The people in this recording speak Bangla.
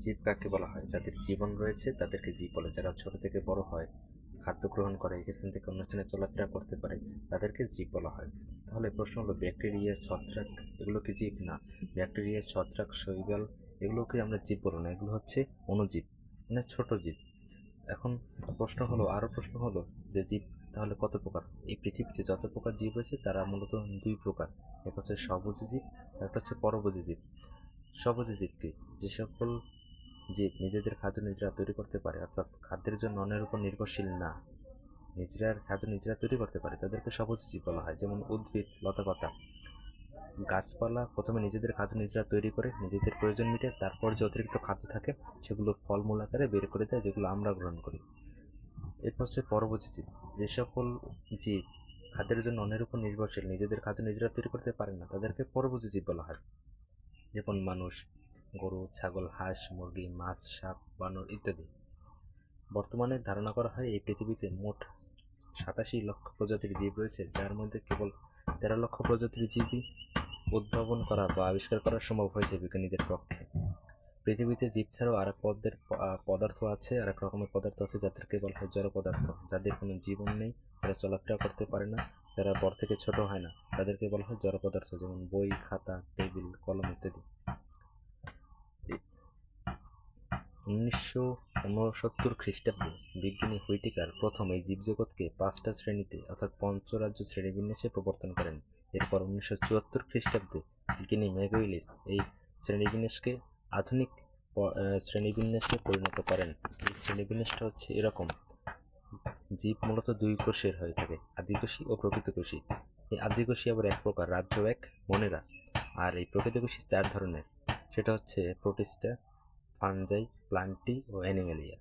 জীব কাকে বলা হয়? যাদের জীবন রয়েছে, তাদেরকে জীব বলে। যারা ছোট থেকে বড় হয়, খাদ্য গ্রহণ করে এক স্থান থেকে অন্য স্থানে চলাফেরা করতে পারে, তাদেরকে জীব বলা হয়। তাহলে প্রশ্ন হলো, ব্যাকটেরিয়া, ছত্রাক, এগুলো কি জীব? না। ব্যাকটেরিয়া, ছত্রাক, শৈবাল, এগুলোকে আমরা জীব বলব না। এগুলো হচ্ছে অণুজীব মানে ছোট জীব। এখন প্রশ্ন হলো আরও প্রশ্ন হলো যে জীব তাহলে কত প্রকার? এই পৃথিবীতে যত প্রকার জীব রয়েছে, তারা মূলত দুই প্রকার। এক হচ্ছে সবুজ জীব একটা হচ্ছে পরবুজি জীব। সবুজ জীবকে যে সকল জীব নিজেদের খাদ্য নিজেরা তৈরি করতে পারে, অর্থাৎ খাদ্যের জন্য অন্যের উপর নির্ভরশীল না। নিজেরা খাদ্য নিজেরা তৈরি করতে পারে, তাদেরকে সবুজ জীব বলা হয়, যেমন উদ্ভিদ, লতাপাতা। গাছপালা প্রথমে নিজেদের খাদ্য নিজেরা তৈরি করে, নিজেদের প্রয়োজন মিটে তারপর যে অতিরিক্ত খাদ্য থাকে, সেগুলো ফলমূল আকারে বের করে দেয়, যেগুলো আমরা গ্রহণ করি। এরপর হচ্ছে পরবর্তী জীব। যে সকল জীব খাদ্যের জন্য অন্যের উপর নির্ভরশীল, নিজেদের খাদ্য নিজেরা তৈরি করতে পারে না, তাদেরকে পরবর্তী জীব বলা হয়। যেমন মানুষ গরু, ছাগল, হাঁস, মুরগি, মাছ, সাপ, বানর ইত্যাদি। বর্তমানে ধারণা করা হয় এই পৃথিবীতে মোট সাতাশি লক্ষ প্রজাতির জীব রয়েছে, যার মধ্যে কেবল তেরো লক্ষ প্রজাতির জীবই উদ্ভাবন করা বা আবিষ্কার করা সম্ভব হয়েছে বিজ্ঞানীদের পক্ষে। পৃথিবীতে জীব ছাড়াও আরেক পদের পদার্থ আছে, আরেক রকমের পদার্থ আছে যাদেরকে বলা হয় জড় পদার্থ। যাদের কোনো জীবন নেই যারা চলাফেরা করতে পারে না, যারা বড় থেকে ছোট হয় না তাদেরকে বলা হয় জড় পদার্থ, যেমন বই, খাতা টেবিল কলম ইত্যাদি উনিশশো ঊনসত্তর খ্রিস্টাব্দে বিজ্ঞানী হুইটিকার প্রথম এই জীবজগৎকে পাঁচটা শ্রেণীতে, অর্থাৎ পঞ্চরাজ্য শ্রেণীবিন্যাসে প্রবর্তন করেন। এরপর উনিশশো চুয়াত্তর খ্রিস্টাব্দে বিজ্ঞানী ম্যাগুইলিস এই শ্রেণীবিন্যাসকে আধুনিক শ্রেণীবিন্যাসে পরিণত করেন। এই শ্রেণীবিন্যাসটা হচ্ছে এরকম। জীব মূলত দুই কোষের হয়ে থাকে, আদিকোষী ও প্রকৃতকোষী। এই আদিকোষী আবার এক প্রকার, রাজ্য এক, মনেরা। আর এই প্রকৃতকোষী চার ধরনের। সেটা হচ্ছে প্রোটিস্টা පන්සයි ප්ලන්ටි ඔයනගලිය